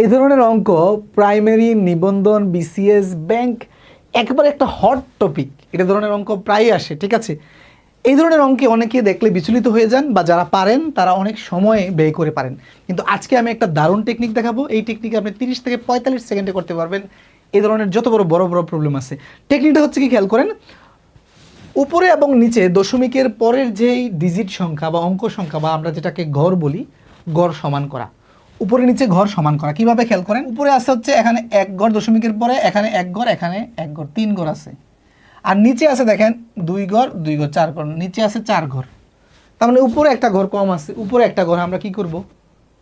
এই ধরনের অঙ্ক প্রাইমারি নিবন্ধন বিসিএস ব্যাংক একবারে একটা হট টপিক এটা ধরনের অঙ্ক প্রায়ই আসে, ঠিক আছে? এই ধরনের অঙ্কে অনেকে দেখলে বিচলিত হয়ে যান বা যারা পারেন, তারা অনেক সময় ব্যয় করে পারেন। কিন্তু আজকে আমি একটা দারুণ টেকনিক দেখাবো। এই টেকনিক আপনি তিরিশ থেকে পঁয়তাল্লিশ সেকেন্ডে করতে পারবেন। এই ধরনের যত বড় বড় বড় প্রবলেম আছে। টেকনিকটা হচ্ছে কি, খেয়াল করেন? উপরে এবং নিচে দশমিকের পরের যেই ডিজিট সংখ্যা বা অঙ্ক সংখ্যা বা আমরা যেটাকে ঘর বলি, গড় সমান করা। উপরে নিচে ঘর সমান করা। কীভাবে খেয়াল করেন? উপরে আছে হচ্ছে এখানে এক গড় দশমিকের পরে, এখানে এক ঘর, এখানে এক ঘর, তিন ঘর আছে। আর নিচে আছে দেখেন দুই ঘর দুই ঘর, চার ঘর, নিচে আছে চার ঘর। তার মানে উপরে একটা ঘর কম আছে, উপরে একটা ঘর, আমরা কি করব?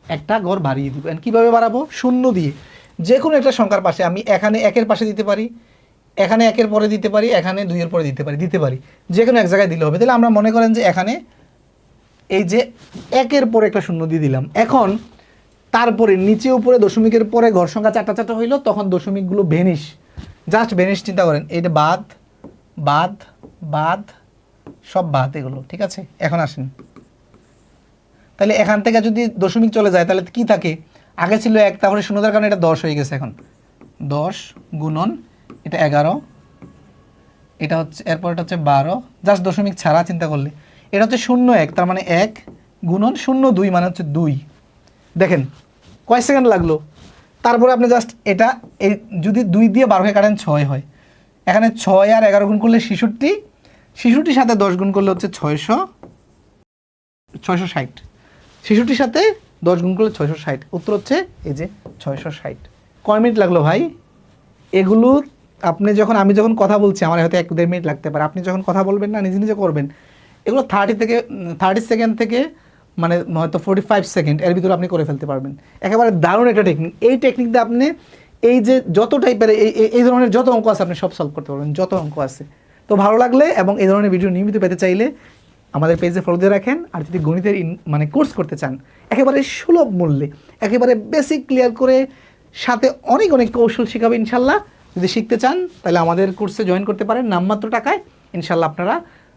একটা ঘর বাড়িয়ে দিব। কীভাবে বাড়াবো? শূন্য দিয়ে। যে কোনো একটা সংখ্যার পাশে আমি এখানে একের পাশে দিতে পারি, এখানে একের পরে দিতে পারি, এখানে দুইয়ের পরে দিতে পারি দিতে পারি। যে কোনো এক জায়গায় দিলে হবে। তাহলে আমরা মনে করেন যে এখানে এই যে একের পরে একটা শূন্য দিয়ে দিলাম। এখন তারপরে নিচে উপরে দশমিকের পরে ঘর সংখ্যা চারটা চারটা হইল, তখন দশমিকগুলো ভেনিশ। জাস্ট ভেনিশ চিন্তা করেন এটা বাদ বাদ বাদ সব বাদ এগুলো, ঠিক আছে? এখন আসেন। তাহলে এখান থেকে যদি দশমিক চলে যায়, তাহলে কি থাকে? আগে ছিল এক, তারপরে শূন্যতার কারণে এটা দশ হয়ে গেছে এখন। দশ গুণন, এটা এগারো। এটা হচ্ছে, এরপর এটা হচ্ছে বারো। জাস্ট দশমিক ছাড়া চিন্তা করলে। এটা হচ্ছে শূন্য এক, তার মানে এক গুণন শূন্য দুই মানে হচ্ছে দুই। দেখেন, কয় সেকেন্ড লাগল? তারপরে আপনি জাস্ট এটা এই যদি দুই দিয়ে বারোকে কাটেন ছয় হয়। এখানে ছয় আর এগারো গুণ করলে শিশুটি শিশুটির সাথে দশ গুণ করলে হচ্ছে ছয়শো ছয়শো ষাট। শিশুটির সাথে দশ গুণ করলে ছয়শো ষাট। উত্তর হচ্ছে এই যে ছয়শো ষাট। কয় মিনিট লাগল ভাই? এগুলো আপনি যখন, আমি যখন কথা বলছি, আমার হয়তো এক দেড় মিনিট লাগতে পারে। আপনি যখন কথা বলবেন না, নিজে নিজে করবেন। এগুলো থার্টি থেকে থার্টি সেকেন্ড থেকে মানে হয়তো ফোর্টি ফাইভ সেকেন্ড এর ভিতরে আপনি করে ফেলতে পারবেন। একেবারে দারুণ একটা টেকনিক এই টেকনিক দিয়ে আপনি এই যে যত টাইপের এই ধরনের যত অঙ্ক আছে, আপনি সব সলভ করতে পারবেন, যত অঙ্ক আছে। তো ভালো লাগলে এবং এই ধরনের ভিডিও নিয়মিত পেতে চাইলে আমাদের পেজে ফলো দিয়ে রাখেন। আর যদি গণিতের মানে কোর্স করতে চান, একেবারে সুলভ মূল্যে, একেবারে বেসিক ক্লিয়ার করে সাথে অনেক অনেক কৌশল শেখাবে ইনশাল্লাহ। যদি শিখতে চান, তাহলে আমাদের কোর্সে জয়েন করতে পারেন। নামমাত্র টাকায় ইনশাল্লাহ আপনারা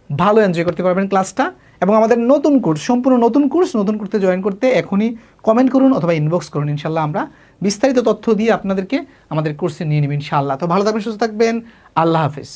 ভালো এনজয় করতে পারবেন ক্লাসটা এবং আমাদের নতুন কোর্স সম্পূর্ণ নতুন কোর্স নতুন করতে জয়েন করতে এখনই কমেন্ট করুন অথবা ইনবক্স করুন ইনশাল্লাহ আমরা বিস্তারিত তথ্য দিয়ে আপনাদেরকে আমাদের কোর্সে নিয়ে নেবেন ইনশাল্লাহ তো ভালো থাকবেন, সুস্থ থাকবেন, আল্লাহ হাফিজ।